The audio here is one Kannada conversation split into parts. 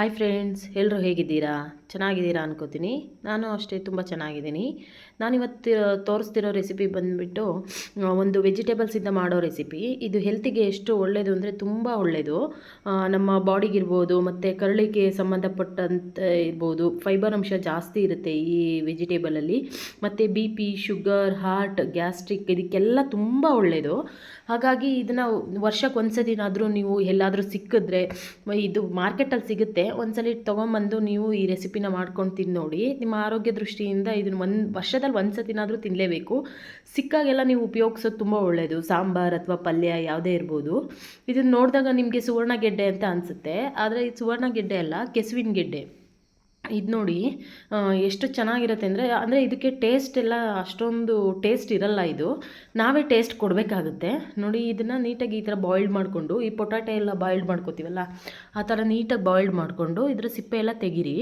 ಹಾಯ್ ಫ್ರೆಂಡ್ಸ್ ಎಲ್ಲರೂ ಹೇಗಿದ್ದೀರಾ? ಚೆನ್ನಾಗಿದ್ದೀರಾ ಅನ್ಕೋತೀನಿ. ನಾನು ಅಷ್ಟೇ ತುಂಬ ಚೆನ್ನಾಗಿದ್ದೀನಿ. ನಾನಿವತ್ತು ತೋರಿಸ್ತಿರೋ ರೆಸಿಪಿ ಬಂದುಬಿಟ್ಟು ಒಂದು ವೆಜಿಟೇಬಲ್ಸಿಂದ ಮಾಡೋ ರೆಸಿಪಿ ಇದು ಹೆಲ್ತಿಗೆ ಎಷ್ಟು ಒಳ್ಳೆಯದು ಅಂದರೆ ತುಂಬ ಒಳ್ಳೆಯದು ನಮ್ಮ ಬಾಡಿಗಿರ್ಬೋದು ಮತ್ತು ಕರಳಿಗೆ ಸಂಬಂಧಪಟ್ಟಂತೆ ಇರ್ಬೋದು ಫೈಬರ್ ಅಂಶ ಜಾಸ್ತಿ ಇರುತ್ತೆ ಈ ವೆಜಿಟೇಬಲಲ್ಲಿ ಮತ್ತು B P sugar heart gastric ಇದಕ್ಕೆಲ್ಲ ತುಂಬ ಒಳ್ಳೆಯದು ಹಾಗಾಗಿ ಇದನ್ನು ವರ್ಷಕ್ಕೆ ಒಂದು ಸತಿನಾದರೂ ನೀವು ಎಲ್ಲಾದರೂ ಸಿಕ್ಕಿದ್ರೆ, ಇದು ಮಾರ್ಕೆಟಲ್ಲಿ ಸಿಗುತ್ತೆ. ಒಂದ್ಸಲಿ ತೊಗೊಂಬಂದು ನೀವು ಈ ರೆಸಿಪಿನ ಮಾಡ್ಕೊಂಡು ತಿಂದು ನೋಡಿ. ನಿಮ್ಮ ಆರೋಗ್ಯ ದೃಷ್ಟಿಯಿಂದ ಇದನ್ನು ಒಂದು ವರ್ಷದಲ್ಲಿ ಒಂದು ಸತಿನಾದರೂ ತಿನ್ನಲೇಬೇಕು ಸಿಕ್ಕಾಗೆಲ್ಲ ನೀವು ಉಪಯೋಗಿಸೋದು ತುಂಬ ಒಳ್ಳೆಯದು ಸಾಂಬಾರ್ ಅಥವಾ ಪಲ್ಯ ಯಾವುದೇ ಇರ್ಬೋದು. ಇದನ್ನು ನೋಡಿದಾಗ ನಿಮಗೆ ಸುವರ್ಣ ಗೆಡ್ಡೆ ಅಂತ ಅನಿಸುತ್ತೆ. ಆದರೆ ಇದು ಸುವರ್ಣ ಗೆಡ್ಡೆ ಅಲ್ಲ, ಕೆಸುವಿನ ಗೆಡ್ಡೆ. ಇದು ನೋಡಿ ಎಷ್ಟು ಚೆನ್ನಾಗಿರುತ್ತೆ ಅಂದರೆ ಅಂದರೆ ಇದಕ್ಕೆ ಟೇಸ್ಟ್ ಎಲ್ಲ ಅಷ್ಟೊಂದು ಟೇಸ್ಟ್ ಇರಲ್ಲ ಇದು. ನಾವೇ ಟೇಸ್ಟ್ ಕೊಡಬೇಕಾಗುತ್ತೆ. ನೋಡಿ, ಇದನ್ನು ನೀಟಾಗಿ ಈ ಥರ ಬಾಯ್ಲ್ಡ್ ಮಾಡಿಕೊಂಡು, ಈ ಪೊಟ್ಯಾಟೊ ಎಲ್ಲ ಬಾಯ್ಲ್ಡ್ ಮಾಡ್ಕೋತೀವಲ್ಲ, ಆ ಥರ ನೀಟಾಗಿ ಬಾಯ್ಲ್ಡ್ ಮಾಡಿಕೊಂಡು ಇದರ ಸಿಪ್ಪೆ ಎಲ್ಲ ತೆಗೀರಿ.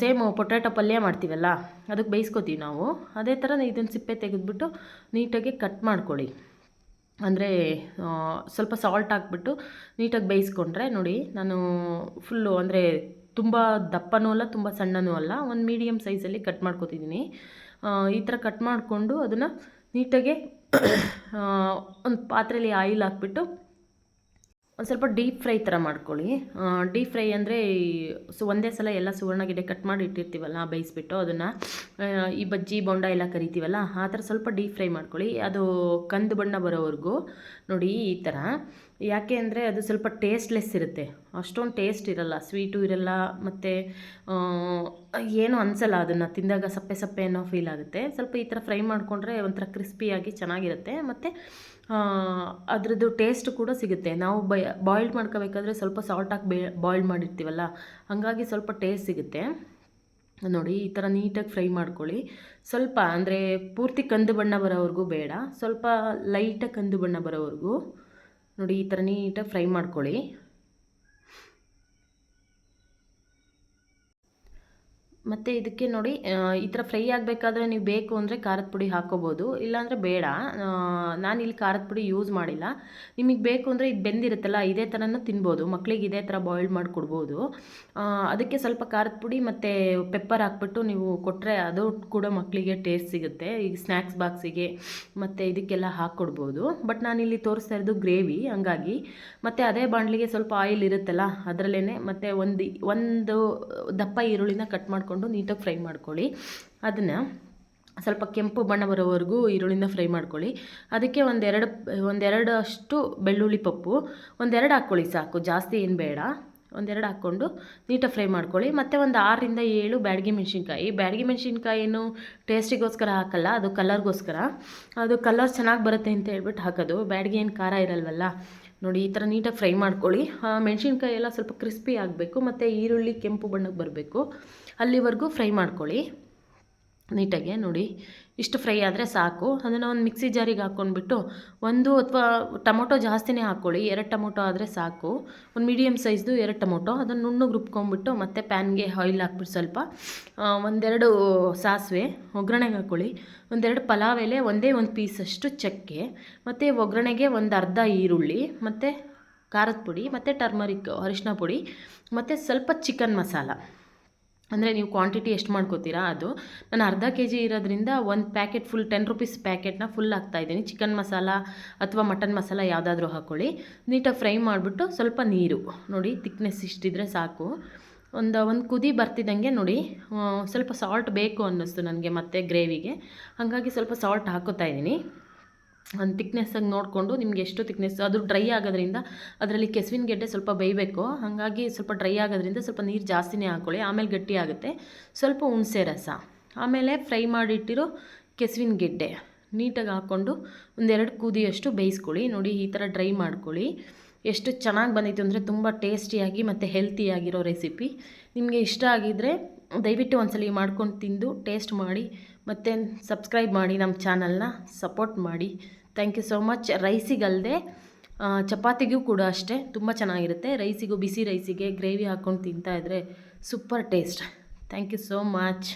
ಸೇಮ್ ಪೊಟ್ಯಾಟೊ ಪಲ್ಯ ಮಾಡ್ತೀವಲ್ಲ, ಅದಕ್ಕೆ ಬೇಯಿಸ್ಕೋತೀವಿ ನಾವು. ಅದೇ ಥರ ಇದನ್ನು ಸಿಪ್ಪೆ ತೆಗೆದ್ಬಿಟ್ಟು ನೀಟಾಗಿ ಕಟ್ ಮಾಡ್ಕೊಳ್ಳಿ. ಅಂದರೆ ಸ್ವಲ್ಪ ಸಾಲ್ಟ್ ಹಾಕ್ಬಿಟ್ಟು ನೀಟಾಗಿ ಬೇಯಿಸ್ಕೊಂಡ್ರೆ ನೋಡಿ, ನಾನು ಫುಲ್ಲು ಅಂದರೆ ತುಂಬ ದಪ್ಪನೂ ಅಲ್ಲ, ತುಂಬ ಸಣ್ಣನೂ ಅಲ್ಲ. ಒಂದು ಮೀಡಿಯಮ್ ಸೈಜಲ್ಲಿ ಕಟ್ ಮಾಡ್ಕೊತಿದ್ದೀನಿ ಈ ಥರ ಕಟ್ ಮಾಡಿಕೊಂಡು ಅದನ್ನು ನೀಟಾಗಿ ಒಂದು ಪಾತ್ರೆಯಲ್ಲಿ ಆಯಿಲ್ ಹಾಕ್ಬಿಟ್ಟು ಒಂದು ಸ್ವಲ್ಪ ಡೀಪ್ ಫ್ರೈ ಥರ ಮಾಡ್ಕೊಳ್ಳಿ. ಡೀಪ್ ಫ್ರೈ ಅಂದರೆ ಸೊ, ಒಂದೇ ಸಲ ಎಲ್ಲ ಸುವರ್ಣಗೆಡ್ಡೆ ಕಟ್ ಮಾಡಿ ಇಟ್ಟಿರ್ತೀವಲ್ಲ, ಬೇಯಿಸ್ಬಿಟ್ಟು ಅದನ್ನು ಈ ಬಜ್ಜಿ, ಬೊಂಡ ಎಲ್ಲ ಕರಿತೀವಲ್ಲ, ಆ ಥರ ಸ್ವಲ್ಪ ಡೀಪ್ ಫ್ರೈ ಮಾಡ್ಕೊಳ್ಳಿ. ಅದು ಕಂದು ಬಣ್ಣ ಬರೋವರೆಗೂ ನೋಡಿ ಈ ಥರ ಯಾಕೆ ಅಂದರೆ ಅದು ಸ್ವಲ್ಪ ಟೇಸ್ಟ್ಲೆಸ್ ಇರುತ್ತೆ. ಅಷ್ಟೊಂದು ಟೇಸ್ಟ್ ಇರಲ್ಲ, ಸ್ವೀಟು ಇರಲ್ಲ, ಮತ್ತು ಏನು ಅನಿಸಲ್ಲ ಅದನ್ನು. ತಿಂದಾಗ ಸಪ್ಪೆ ಸಪ್ಪೆ ಅನ್ನೋ ಫೀಲ್ ಆಗುತ್ತೆ. ಸ್ವಲ್ಪ ಈ ಥರ ಫ್ರೈ ಮಾಡಿಕೊಂಡ್ರೆ ಒಂಥರ ಕ್ರಿಸ್ಪಿಯಾಗಿ ಚೆನ್ನಾಗಿರುತ್ತೆ. ಮತ್ತು ಅದರದ್ದು ಟೇಸ್ಟ್ ಕೂಡ ಸಿಗುತ್ತೆ. ನಾವು ಬೈ, ಬಾಯ್ಲ್ಡ್ ಮಾಡ್ಕೋಬೇಕಾದ್ರೆ ಸ್ವಲ್ಪ ಸಾಲ್ಟ್ ಹಾಕಿ ಬೇ, ಬಾಯ್ಲ್ಡ್ ಮಾಡಿರ್ತೀವಲ್ಲ, ಹಾಗಾಗಿ ಸ್ವಲ್ಪ ಟೇಸ್ಟ್ ಸಿಗುತ್ತೆ. ನೋಡಿ, ಈ ಥರ ನೀಟಾಗಿ ಫ್ರೈ ಮಾಡ್ಕೊಳ್ಳಿ. ಸ್ವಲ್ಪ, ಅಂದರೆ ಪೂರ್ತಿ ಕಂದು ಬಣ್ಣ ಬರೋವರೆಗೂ ಬೇಡ. ಸ್ವಲ್ಪ ಲೈಟಾಗಿ ಕಂದು ಬಣ್ಣ ಬರೋವರೆಗೂ. ನೋಡಿ ಈ ಥರ ನೀಟಾಗಿ ಫ್ರೈ ಮಾಡ್ಕೊಳ್ಳಿ. ಮತ್ತು ಇದಕ್ಕೆ ನೋಡಿ ಈ ಥರ ಫ್ರೈ ಆಗಬೇಕಾದ್ರೆ ನೀವು ಬೇಕು ಅಂದರೆ ಖಾರದ ಪುಡಿ ಹಾಕೋಬೋದು ಇಲ್ಲಾಂದರೆ ಬೇಡ. ನಾನು ಇಲ್ಲಿ ಖಾರದ ಪುಡಿ ಯೂಸ್ ಮಾಡಿಲ್ಲ. ನಿಮಗೆ ಬೇಕು ಅಂದರೆ ಇದು ಬೆಂದಿರುತ್ತಲ್ಲ, ಇದೇ ಥರನೂ ತಿನ್ಬೋದು. ಮಕ್ಕಳಿಗೆ ಇದೇ ಥರ ಬಾಯ್ಲ್ ಮಾಡಿ ಕೊಡ್ಬೋದು ಅದಕ್ಕೆ ಸ್ವಲ್ಪ ಖಾರದ ಪುಡಿ ಮತ್ತು ಪೆಪ್ಪರ್ ಹಾಕ್ಬಿಟ್ಟು ನೀವು ಕೊಟ್ಟರೆ ಅದು ಕೂಡ ಮಕ್ಕಳಿಗೆ ಟೇಸ್ಟ್ ಸಿಗುತ್ತೆ. ಈಗ ಸ್ನ್ಯಾಕ್ಸ್ ಬಾಕ್ಸಿಗೆ ಮತ್ತು ಇದಕ್ಕೆಲ್ಲ ಹಾಕ್ಕೊಡ್ಬೋದು. ಬಟ್ ನಾನಿಲ್ಲಿ ತೋರಿಸ್ತಾ ಇರೋದು ಗ್ರೇವಿ, ಹಂಗಾಗಿ. ಮತ್ತು ಅದೇ ಬಾಣಲಿಗೆ ಸ್ವಲ್ಪ ಆಯಿಲ್ ಇರುತ್ತಲ್ಲ ಅದರಲ್ಲೇ ಮತ್ತು ಒಂದು ಒಂದು ದಪ್ಪ ಈರುಳ್ಳಿನ ಕಟ್ ಮಾಡಿಕೊಂಡು ನೀಟಾಗಿ ಫ್ರೈ ಮಾಡ್ಕೊಳ್ಳಿ. ಅದನ್ನು ಸ್ವಲ್ಪ ಕೆಂಪು ಬಣ್ಣ ಬರೋವರೆಗೂ ಈರುಳ್ಳಿನ ಫ್ರೈ ಮಾಡ್ಕೊಳ್ಳಿ. ಅದಕ್ಕೆ ಒಂದೆರಡು ಒಂದೆರಡು ಅಷ್ಟು ಬೆಳ್ಳುಳ್ಳಿ ಪಪ್ಪು, ಒಂದೆರಡು ಹಾಕ್ಕೊಳ್ಳಿ ಸಾಕು, ಜಾಸ್ತಿ ಏನು ಬೇಡ. ಒಂದೆರಡು ಹಾಕ್ಕೊಂಡು ನೀಟಾಗಿ ಫ್ರೈ ಮಾಡ್ಕೊಳ್ಳಿ. ಮತ್ತು ಒಂದು ಆರರಿಂದ ಏಳು ಬ್ಯಾಡಗಿ ಮೆಣಸಿನ್ಕಾಯಿ. ಬ್ಯಾಡಗಿ ಮೆಣಸಿನ್ಕಾಯಿನೂ ಟೇಸ್ಟಿಗೋಸ್ಕರ ಹಾಕಲ್ಲ, ಅದು ಕಲರ್ಗೋಸ್ಕರ. ಅದು ಕಲರ್ ಚೆನ್ನಾಗಿ ಬರುತ್ತೆ ಅಂತ ಹೇಳ್ಬಿಟ್ಟು ಹಾಕೋದು. ಬ್ಯಾಡಗಿ ಏನು ಖಾರ ಇರಲ್ವಲ್ಲ. ನೋಡಿ, ಈ ಥರ ನೀಟಾಗಿ ಫ್ರೈ ಮಾಡ್ಕೊಳ್ಳಿ. ಮೆಣಸಿನ್ಕಾಯಿ ಎಲ್ಲ ಸ್ವಲ್ಪ ಕ್ರಿಸ್ಪಿ ಆಗಬೇಕು, ಮತ್ತು ಈರುಳ್ಳಿ ಕೆಂಪು ಬಣ್ಣಕ್ಕೆ ಬರಬೇಕು. ಅಲ್ಲಿವರೆಗೂ ಫ್ರೈ ಮಾಡ್ಕೊಳ್ಳಿ. ನೀಟಾಗೆ ನೋಡಿ. ಇಷ್ಟು ಫ್ರೈ ಆದರೆ ಸಾಕು. ಅದನ್ನು ಒಂದು ಮಿಕ್ಸಿ ಜಾರಿಗೆ ಹಾಕ್ಕೊಂಡ್ಬಿಟ್ಟು ಒಂದು ಅಥವಾ ಟೊಮೊಟೊ ಜಾಸ್ತಿನೇ ಹಾಕ್ಕೊಳ್ಳಿ ಎರಡು ಟೊಮೊಟೊ ಆದರೆ ಸಾಕು. ಒಂದು ಮೀಡಿಯಮ್ ಸೈಜ್ದು ಎರಡು ಟೊಮೊಟೊ. ಅದನ್ನು ನುಣ್ಣಗೆ ರುಬ್ಕೊಂಬಿಟ್ಟು ಮತ್ತೆ ಪ್ಯಾನ್ಗೆ ಆಯಿಲ್ ಹಾಕ್ಬಿಟ್ಟು ಸ್ವಲ್ಪ ಒಂದೆರಡು ಸಾಸಿವೆ ಒಗ್ಗರಣೆಗೆ ಹಾಕ್ಕೊಳ್ಳಿ ಒಂದೆರಡು ಪಲಾವ್ ಎಲೆ, ಒಂದೇ ಒಂದು ಪೀಸಷ್ಟು ಚಕ್ಕೆ. ಮತ್ತು ಒಗ್ಗರಣೆಗೆ ಒಂದು ಅರ್ಧ ಈರುಳ್ಳಿ, ಮತ್ತು ಖಾರದ ಪುಡಿ, ಮತ್ತು ಟರ್ಮರಿಕ್ ಅರಿಶಿನ ಪುಡಿ, ಮತ್ತು ಸ್ವಲ್ಪ ಚಿಕನ್ ಮಸಾಲ. ಅಂದರೆ ನೀವು ಕ್ವಾಂಟಿಟಿ ಎಷ್ಟು ಮಾಡ್ಕೋತೀರಾ ಅದು. ನಾನು ಅರ್ಧ ಕೆ ಜಿ ಇರೋದ್ರಿಂದ ಒಂದು ಪ್ಯಾಕೆಟ್ ಫುಲ್ ಟೆನ್ ರುಪೀಸ್ ಪ್ಯಾಕೆಟ್ನ ಫುಲ್ ಹಾಕ್ತಾಯಿದ್ದೀನಿ ಚಿಕನ್ ಮಸಾಲ ಅಥವಾ ಮಟನ್ ಮಸಾಲ ಯಾವುದಾದ್ರೂ ಹಾಕ್ಕೊಳ್ಳಿ ನೀಟಾಗಿ ಫ್ರೈ ಮಾಡಿಬಿಟ್ಟು ಸ್ವಲ್ಪ ನೀರು. ನೋಡಿ ತಿಕ್ನೆಸ್ ಇಷ್ಟಿದ್ರೆ ಸಾಕು. ಒಂದು ಒಂದು ಕುದಿ ಬರ್ತಿದ್ದಂಗೆ ನೋಡಿ ಸ್ವಲ್ಪ ಸಾಲ್ಟ್ ಬೇಕು ಅನ್ನಿಸ್ತು ನನಗೆ ಮತ್ತೆ ಗ್ರೇವಿಗೆ ಹಾಗಾಗಿ ಸ್ವಲ್ಪ ಸಾಲ್ಟ್ ಹಾಕೋತಾ ಇದ್ದೀನಿ. ತಿಕ್ನೆಸ್ಸಾಗಿ ನೋಡಿಕೊಂಡು ನಿಮ್ಗೆ ಎಷ್ಟು ತಿಕ್ನೆಸ್ ಅದು ಡ್ರೈ ಆಗೋದ್ರಿಂದ ಅದರಲ್ಲಿ ಕೆಸುವಿನ ಗೆಡ್ಡೆ ಸ್ವಲ್ಪ ಬೇಯಬೇಕು. ಹಾಗಾಗಿ ಸ್ವಲ್ಪ ಡ್ರೈ ಆಗೋದ್ರಿಂದ ಸ್ವಲ್ಪ ನೀರು ಜಾಸ್ತಿನೇ ಹಾಕ್ಕೊಳ್ಳಿ ಆಮೇಲೆ ಗಟ್ಟಿ ಆಗುತ್ತೆ. ಸ್ವಲ್ಪ ಹುಣಸೆ ರಸ. ಆಮೇಲೆ ಫ್ರೈ ಮಾಡಿಟ್ಟಿರೋ ಕೆಸುವಿನ ಗೆಡ್ಡೆ ನೀಟಾಗಿ ಹಾಕ್ಕೊಂಡು ಒಂದೆರಡು ಕೂದಿಯಷ್ಟು ಬೇಯಿಸ್ಕೊಳ್ಳಿ. ನೋಡಿ, ಈ ಥರ ಡ್ರೈ ಮಾಡ್ಕೊಳ್ಳಿ. ಎಷ್ಟು ಚೆನ್ನಾಗಿ ಬಂದಿತ್ತು ಅಂದರೆ ತುಂಬ ಟೇಸ್ಟಿಯಾಗಿ ಮತ್ತು ಹೆಲ್ತಿಯಾಗಿರೋ ರೆಸಿಪಿ ನಿಮಗೆ ಇಷ್ಟ ಆಗಿದ್ದರೆ ದಯವಿಟ್ಟು ಒಂದ್ಸಲಿ ಮಾಡ್ಕೊಂಡು ತಿಂದು ಟೇಸ್ಟ್ ಮಾಡಿ, ಮತ್ತು ಸಬ್ಸ್ಕ್ರೈಬ್ ಮಾಡಿ ನಮ್ಮ ಚಾನಲ್ನ ಸಪೋರ್ಟ್ ಮಾಡಿ. ಥ್ಯಾಂಕ್ ಯು ಸೋ ಮಚ್ ರೈಸಿಗಲ್ಲದೆ ಚಪಾತಿಗೂ ಕೂಡ ಅಷ್ಟೇ, ತುಂಬ ಚೆನ್ನಾಗಿರುತ್ತೆ. ರೈಸಿಗೂ, ಬಿಸಿ ರೈಸಿಗೆ ಗ್ರೇವಿ ಹಾಕ್ಕೊಂಡು ತಿಂತಾಯಿದ್ರೆ super taste thank you so much